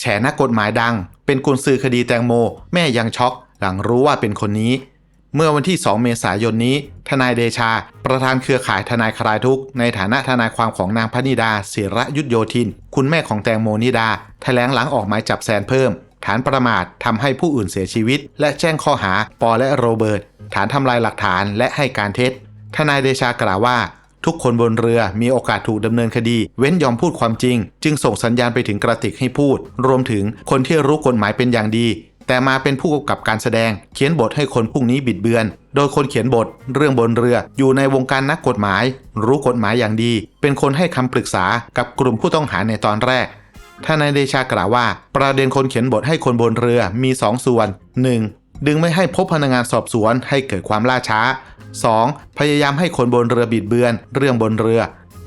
แฉนักกฎหมายดัง เป็นกุญซือคดีแตงโม แม่ยังช็อก หลังรู้ว่าเป็นคนนี้ เมื่อวันที่ 2 เมษายนนี้ ทนายเดชา ประธานเครือข่ายทนายคลายทุกข์ในฐานะทนายความของนางพนิดาศิระยุทธโยธิน คุณแม่ของแตงโมนิดาแถลงหลังออกหมายจับแซนเพิ่ม ฐานประมาททำให้ผู้อื่นเสียชีวิต และแจ้งข้อหาปอและโรเบิร์ตฐานทำลายหลักฐานและให้การเท็จ ทนายเดชากล่าวว่า ทุกคนบนเรือมีโอกาสถูกดำเนินคดี เว้นยอมพูดความจริง จึงส่งสัญญาณไปถึงกระติกให้พูด รวมถึงคนที่รู้กฎหมายเป็นอย่างดี แต่มาเป็นผู้กำกับการแสดง เขียนบทให้คนพวกนี้บิดเบือน โดยคนเขียนบท เรื่องบนเรืออยู่ในวงการนักกฎหมาย รู้กฎหมายอย่างดี เป็นคนให้คำปรึกษากับกลุ่มผู้ต้องหาในตอนแรกทนายเดชากล่าวว่า ประเด็นคนเขียนบทให้คนบนเรือมี 2 ส่วน 1. ดึงไม่ให้พบพนักงานสอบสวนให้เกิดความล่าช้า 2. พยายามให้คนบนเรือบิดเบือน เรื่องบนเรือ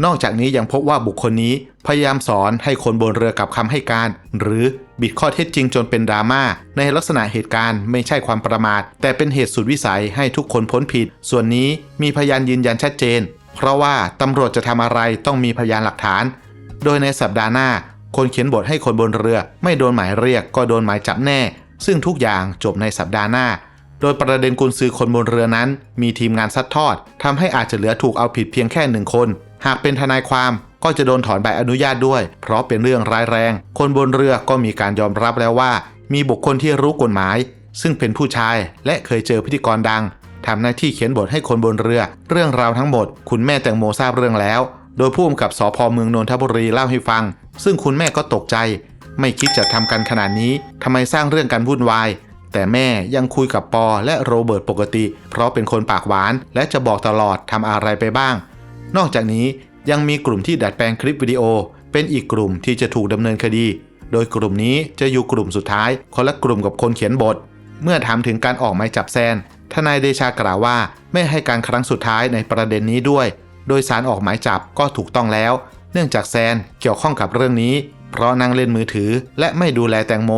นอกจากนี้ยังพบว่าบุคคลนี้ พยายามสอนให้คนบนเรือกับคำให้การ หรือบิดข้อเท็จจริงจนเป็นดราม่าในลักษณะเหตุการณ์ไม่ใช่ความประมาท แต่เป็นเหตุสุดวิสัยให้ทุกคนพ้นผิด ส่วนนี้มีพยานยืนยันชัดเจน เพราะว่าตำรวจจะทำอะไรต้องมีพยานหลักฐาน โดยในสัปดาห์หน้าคนเขียนบทให้คนบนเรือ ไม่โดนหมายเรียกก็โดนหมายจับแน่ ซึ่งทุกอย่างจบในสัปดาห์หน้า โดยประเด็นกุญซือคนบนเรือนั้น มีทีมงานซัดทอดทำให้อาจจะเหลือถูกเอาผิดเพียงแค่หนึ่งคน หากเป็นทนายความก็จะโดนถอนใบอนุญาตด้วย เพราะเป็นเรื่องร้ายแรง คนบนเรือก็มีการยอมรับแล้วว่า มีบุคคลที่รู้กฎหมาย ซึ่งเป็นผู้ชายและเคยเจอพิธีกรดังทำหน้าที่เขียนบทให้คนบนเรือ เรื่องราวทั้งหมด คุณแม่แตงโมทราบเรื่องแล้ว โดยผู้กำกับสพเมืองนนทบุรีเล่าให้ฟัง ซึ่งคุณแม่ก็ตกใจ ไม่คิดจะทำกันขนาดนี้ทำไมสร้างเรื่องกันวุ่นวาย แต่แม่ยังคุยกับปอและโรเบิร์ตปกติ เพราะเป็นคนปากหวาน และจะบอกตลอดทำอะไรไปบ้าง นอกจากนี้ยังมีกลุ่มที่ดัดแปลงคลิปวิดีโอ เป็นอีกกลุ่มที่จะถูกดำเนินคดี โดยกลุ่มนี้จะอยู่กลุ่มสุดท้ายคนละกลุ่มกับคนเขียนบท เมื่อถามถึงการออกหมายจับแซนทนายเดชากล่าวว่าไม่ให้การครั้งสุดท้ายในประเด็นนี้ด้วย โดยสารออกหมายจับก็ถูกต้องแล้ว เนื่องจากแซนเกี่ยวข้องกับเรื่องนี้ เพราะนั่งเล่นมือถือและไม่ดูแลแตงโม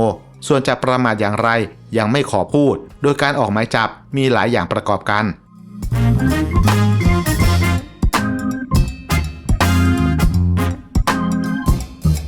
ส่วนจะประมาทอย่างไรยังไม่ขอพูด โดยการออกหมายจับมีหลายอย่างประกอบกัน